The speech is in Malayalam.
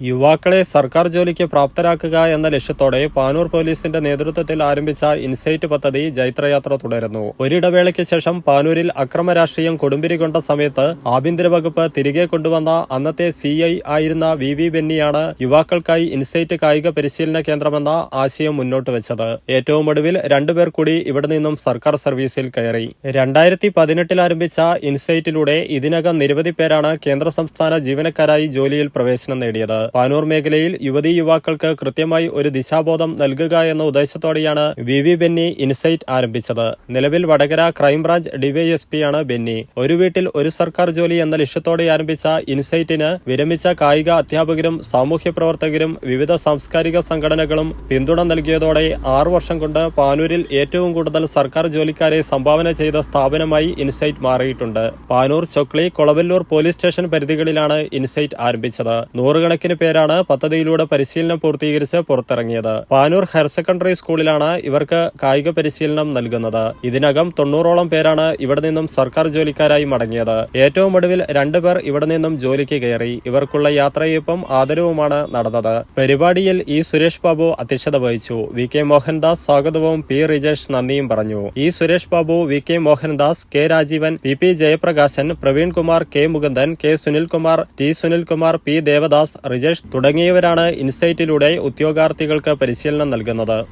യുവാക്കളെ സർക്കാർ ജോലിക്ക് പ്രാപ്തരാക്കുക എന്ന ലക്ഷ്യത്തോടെ പാനൂർ പോലീസിന്റെ നേതൃത്വത്തിൽ ആരംഭിച്ച ഇൻസൈറ്റ് പദ്ധതി ജൈത്രയാത്ര തുടരുന്നു. ഒരിടവേളയ്ക്ക് ശേഷം പാനൂരിൽ അക്രമ രാഷ്ട്രീയം കൊടുമ്പിരി കൊണ്ട സമയത്ത് ആഭ്യന്തര വകുപ്പ് തിരികെ കൊണ്ടുവന്ന അന്നത്തെ സി ഐ ആയിരുന്ന വി വി ബെന്നിയാണ് യുവാക്കൾക്കായി ഇൻസൈറ്റ് കായിക പരിശീലന കേന്ദ്രമെന്ന ആശയം മുന്നോട്ട് വെച്ചത്. ഏറ്റവും ഒടുവിൽ രണ്ടുപേർ കൂടി ഇവിടെ നിന്നും സർക്കാർ സർവീസിൽ കയറി. രണ്ടായിരത്തി പതിനെട്ടിൽ ആരംഭിച്ച ഇൻസൈറ്റിലൂടെ ഇതിനകം നിരവധി പേരാണ് കേന്ദ്ര സംസ്ഥാന ജീവനക്കാരായി ജോലിയിൽ പ്രവേശനം നേടിയത്. പാനൂർ മേഖലയിൽ യുവതീ യുവാക്കൾക്ക് കൃത്യമായി ഒരു ദിശാബോധം നൽകുക എന്ന ഉദ്ദേശത്തോടെയാണ് വി വി ബെന്നി ഇൻസൈറ്റ് ആരംഭിച്ചത്. നിലവിൽ വടകര ക്രൈംബ്രാഞ്ച് ഡിവൈഎസ്പിയാണ് ബെന്നി. ഒരു വീട്ടിൽ ഒരു സർക്കാർ ജോലി എന്ന ലക്ഷ്യത്തോടെ ആരംഭിച്ച ഇൻസൈറ്റിന് വിരമിച്ച കായിക അധ്യാപകരും സാമൂഹ്യ പ്രവർത്തകരും വിവിധ സാംസ്കാരിക സംഘടനകളും പിന്തുണ നൽകിയതോടെ ആറു വർഷം കൊണ്ട് പാനൂരിൽ ഏറ്റവും കൂടുതൽ സർക്കാർ ജോലിക്കാരെ സംഭാവന ചെയ്ത സ്ഥാപനമായി ഇൻസൈറ്റ് മാറിയിട്ടുണ്ട്. പാനൂർ ചൊക്ലി കൊളവല്ലൂർ പോലീസ് സ്റ്റേഷൻ പരിധികളിലാണ് ഇൻസൈറ്റ് ആരംഭിച്ചത്. നൂറുകണക്കിന് പേരാണ് പദ്ധതിയിലൂടെ പരിശീലനം പൂർത്തീകരിച്ച് പുറത്തിറങ്ങിയത്. പാനൂർ ഹയർ സെക്കൻഡറി സ്കൂളിലാണ് ഇവർക്ക് കായിക പരിശീലനം നൽകുന്നത്. ഇതിനകം തൊണ്ണൂറോളം പേരാണ് ഇവിടെ നിന്നും സർക്കാർ ജോലിക്കാരായി മടങ്ങിയത്. ഏറ്റവും ഒടുവിൽ രണ്ടുപേർ ഇവിടെ നിന്നും ജോലിക്ക് കയറി. ഇവർക്കുള്ള യാത്രയപ്പം ആദരവുമാണ് നടന്നത്. പരിപാടിയിൽ ഇ സുരേഷ് ബാബു അധ്യക്ഷത വഹിച്ചു. വി കെ മോഹൻദാസ് സ്വാഗതവും പി റിജേഷ് നന്ദിയും പറഞ്ഞു. E Suresh Babu V K Mohandas K Rajeevan P P Jayaprakashan Praveen Kumar K Mukundan K Sunilkumar T Sunilkumar P Devadas Rijesh തുടങ്ങിയവരാണ് ഇൻസൈറ്റിലൂടെ ഉദ്യോഗാർത്ഥികൾക്ക് പരിശീലനം നൽകുന്നത്